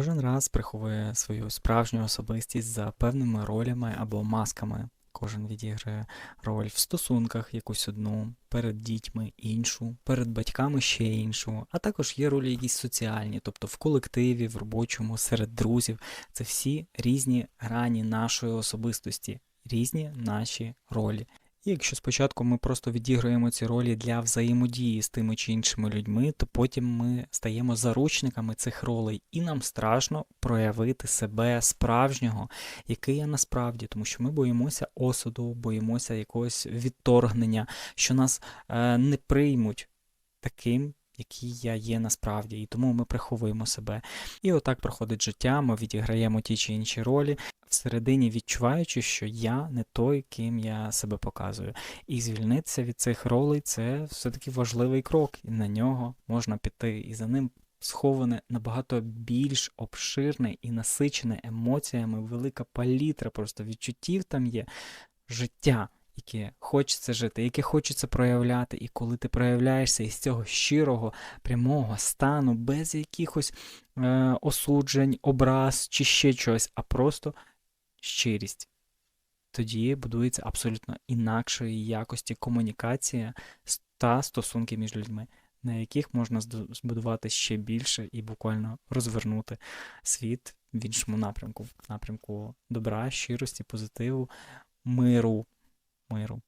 Кожен раз приховує свою справжню особистість за певними ролями або масками. Кожен відіграє роль в стосунках якусь одну, перед дітьми іншу, перед батьками ще іншу, а також є ролі якісь соціальні, тобто в колективі, в робочому, серед друзів. Це всі різні грані нашої особистості, різні наші ролі. І якщо спочатку ми просто відіграємо ці ролі для взаємодії з тими чи іншими людьми, то потім ми стаємо заручниками цих ролей, і нам страшно проявити себе справжнього, який я насправді, тому що ми боїмося осуду, боїмося якогось відторгнення, що нас е, не приймуть таким, який я є насправді, і тому ми приховуємо себе. І отак проходить життя, ми відіграємо ті чи інші ролі, всередині відчуваючи, що я не той, ким я себе показую. І звільнитися від цих ролей це все-таки важливий крок, і на нього можна піти, і за ним сховане набагато більш обширне і насичене емоціями, велика палітра просто відчуттів там є життя. Яке хочеться жити, яке хочеться проявляти, і коли ти проявляєшся із цього щирого, прямого стану, без якихось е, осуджень, образ чи ще чогось, а просто щирість. Тоді будується абсолютно інакшої якості комунікація та стосунки між людьми, на яких можна збудувати ще більше і буквально розвернути світ в іншому напрямку, в напрямку добра, щирості, позитиву, миру. миру.